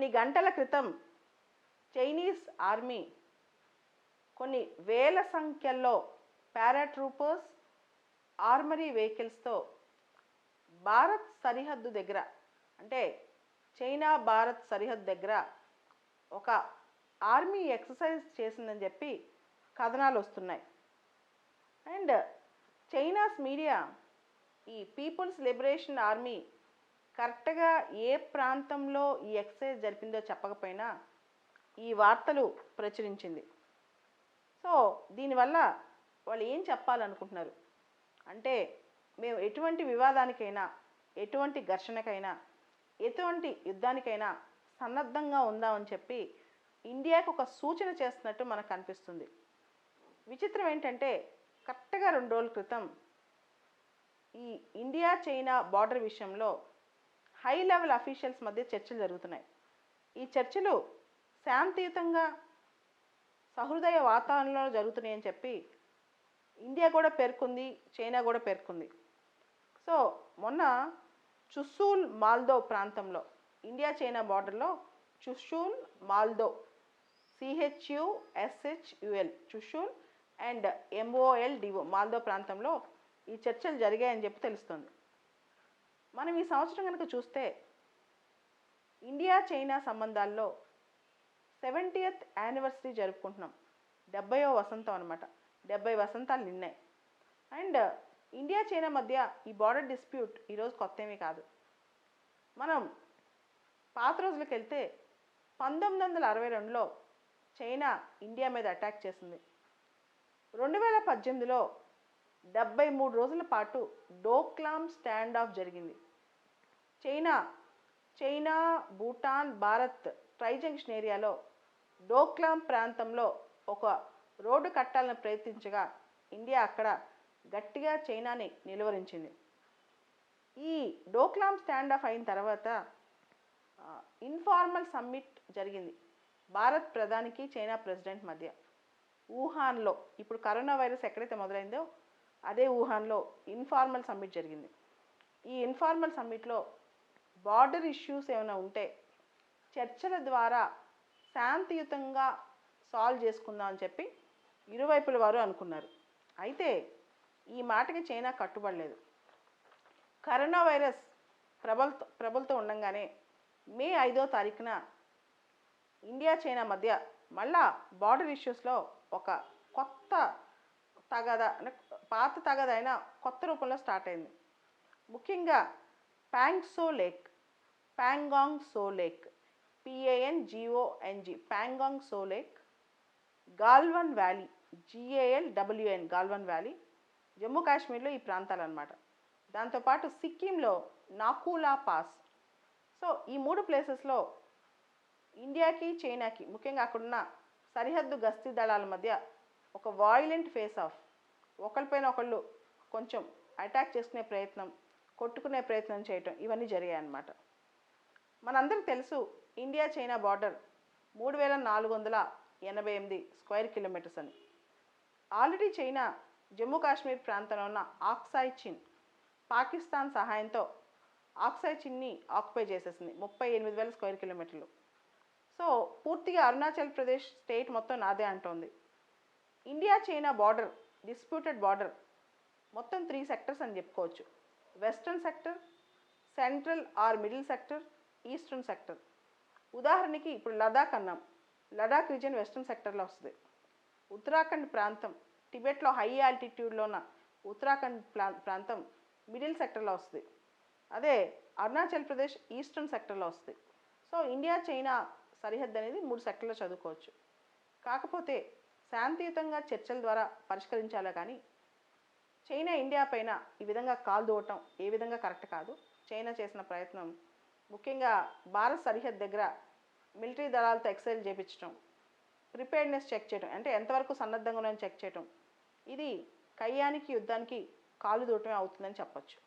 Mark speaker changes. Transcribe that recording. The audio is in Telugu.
Speaker 1: కొన్ని గంటల క్రితం చైనీస్ ఆర్మీ కొన్ని వేల సంఖ్యల్లో పారాట్రూపర్స్ ఆర్మరీ వెహికల్స్తో భారత్ సరిహద్దు దగ్గర అంటే చైనా భారత్ సరిహద్దు దగ్గర ఒక ఆర్మీ ఎక్సర్సైజ్ చేసిందని చెప్పి కథనాలు వస్తున్నాయి. అండ్ చైనాస్ మీడియా ఈ పీపుల్స్ లిబరేషన్ ఆర్మీ కరెక్ట్గా ఏ ప్రాంతంలో ఈ ఎక్సర్సైజ్ జరిపిందో చెప్పకపోయినా ఈ వార్తలు ప్రచురించింది. సో దీనివల్ల వాళ్ళు ఏం చెప్పాలనుకుంటున్నారు? అంటే మేము ఎటువంటి వివాదానికైనా ఎటువంటి ఘర్షణకైనా ఎటువంటి యుద్ధానికైనా సన్నద్ధంగా ఉందామని చెప్పి ఇండియాకు ఒక సూచన చేస్తున్నట్టు మనకు అనిపిస్తుంది విచిత్రం ఏంటంటే కరెక్ట్గా రెండు రోజుల క్రితం ఈ ఇండియా చైనా బార్డర్ విషయంలో హై లెవెల్ అఫీషియల్స్ మధ్య చర్చలు జరుగుతున్నాయి. ఈ చర్చలు శాంతియుతంగా సహృదయ వాతావరణంలో జరుగుతున్నాయని చెప్పి ఇండియా కూడా పేర్కొంది చైనా కూడా పేర్కొంది. సో మొన్న చుస్సూల్ మాల్దో ప్రాంతంలో ఇండియా చైనా బార్డర్లో చుషూల్ మాల్దో సిహెచ్యుఎస్హెచ్యుఎల్ చుషూల్ అండ్ ఎంఓఎల్డిఓ మాల్దో ప్రాంతంలో ఈ చర్చలు జరిగాయని చెప్పి తెలుస్తుంది. మనం ఈ సంవత్సరం కనుక చూస్తే ఇండియా చైనా సంబంధాల్లో సెవెంటీయత్ యానివర్సరీ జరుపుకుంటున్నాం. డెబ్బయో వసంతం అనమాట డెబ్బై వసంతాలు నిన్నాయి అండ్ ఇండియా చైనా మధ్య ఈ బార్డర్ డిస్ప్యూట్ ఈరోజు కొత్త ఏమీ కాదు. మనం పాత రోజులకు వెళ్తే పంతొమ్మిది వందల అరవై రెండులో చైనా ఇండియా మీద అటాక్ చేసింది. రెండు వేల పద్దెనిమిదిలో డెబ్బై మూడు రోజుల పాటు డోక్లామ్ స్టాండ్ ఆఫ్ జరిగింది. China China Bhutan Bharat trijunction ఏరియాలో డోక్లాం ప్రాంతంలో ఒక రోడ్డు కట్టాలని ప్రయత్నించగా ఇండియా అక్కడ గట్టిగా చైనాని నిలువరించింది. ఈ డోక్లాం స్టాండ్ ఆఫ్ అయిన తర్వాత ఇన్ఫార్మల్ సమ్మిట్ జరిగింది. భారత్ ప్రధానికి చైనా ప్రెసిడెంట్ మధ్య. వుహాన్లో ఇప్పుడు కరోనా వైరస్ ఎక్కడైతే మొదలైందో అదే వుహాన్లో ఇన్ఫార్మల్ సమ్మిట్ జరిగింది. ఈ ఇన్ఫార్మల్ సమ్మిట్లో బార్డర్ ఇష్యూస్ ఏమైనా ఉంటే చర్చల ద్వారా శాంతియుతంగా సాల్వ్ చేసుకుందాం అని చెప్పి ఇరువైపుల వారు అనుకున్నారు. అయితే ఈ మాటకి చైనా కట్టుబడలేదు. కరోనా వైరస్ ప్రబలతో ప్రబలుతూ ఉండగానే మే ఐదో తారీఖున ఇండియా చైనా మధ్య మళ్ళా బార్డర్ ఇష్యూస్లో ఒక కొత్త తగద అంటే పాత తగదైన కొత్త రూపంలో స్టార్ట్ అయింది. ముఖ్యంగా ప్యాంగ్సో lake Pangong Tso lake PAN GONG Pangong Tso lake Galwan valley GAL WN Galwan valley Jammu కాశ్మీర్లో ఈ ప్రాంతాలు అనమాట దాంతోపాటు సిక్కింలో నాకూలా పాస్ సో ఈ మూడు ప్లేసెస్లో ఇండియాకి చైనాకి ముఖ్యంగా అక్కడున్న సరిహద్దు గస్తీ దళాల మధ్య ఒక వాయిలెంట్ ఫేస్ ఆఫ్ ఒకరిపైన ఒకళ్ళు కొంచెం అటాక్ చేసుకునే ప్రయత్నం కొట్టుకునే ప్రయత్నం చేయటం ఇవన్నీ జరిగాయి అన్నమాట మనందరికి తెలుసు ఇండియా చైనా బార్డర్ మూడు వేల నాలుగు వందల ఎనభై ఎనిమిది స్క్వేర్ కిలోమీటర్స్ అని. ఆల్రెడీ చైనా జమ్మూ కాశ్మీర్ ప్రాంతంలో ఉన్న ఆక్సాయ్ చిన్ పాకిస్తాన్ సహాయంతో ఆక్సాయ్ చిన్ని ఆక్యుపై చేసేసింది ముప్పై ఎనిమిది వేల స్క్వేర్ కిలోమీటర్లు. సో పూర్తిగా అరుణాచల్ ప్రదేశ్ స్టేట్ మొత్తం నాదే అంటోంది. India China border disputed border మొత్తం త్రీ సెక్టర్స్ అని చెప్పుకోవచ్చు. Western sector central or middle sector eastern sector. ఉదాహరణకి ఇప్పుడు లదాఖ్ అన్నాం. లదాఖ్ రీజియన్ వెస్ట్రన్ సెక్టర్లో వస్తుంది. ఉత్తరాఖండ్ ప్రాంతం టిబెట్లో హై ఆల్టిట్యూడ్లో ఉన్న ఉత్తరాఖండ్ ప్రా ప్రాంతం మిడిల్ సెక్టర్లో వస్తుంది. అదే అరుణాచల్ ప్రదేశ్ ఈస్టర్న్ సెక్టర్లో వస్తుంది. సో ఇండియా చైనా సరిహద్దు అనేది మూడు సెక్టర్లో చదువుకోవచ్చు. కాకపోతే శాంతియుతంగా చర్చల ద్వారా పరిష్కరించాలా కానీ చైనా ఇండియా పైన ఈ విధంగా కాలు దూవటం ఏ విధంగా కరెక్ట్ కాదు. చైనా చేసిన ప్రయత్నం ముఖ్యంగా భారత్ సరిహద్దు దగ్గర మిలిటరీ దళాలతో ఎక్సైజ్ చేయించడం ప్రిపేర్డ్నెస్ చెక్ చేయడం అంటే ఎంతవరకు సన్నద్ధంగా ఉన్నాయని చెక్ చేయడం ఇది కయ్యానికి యుద్ధానికి కాలు దూటమే అవుతుందని చెప్పొచ్చు.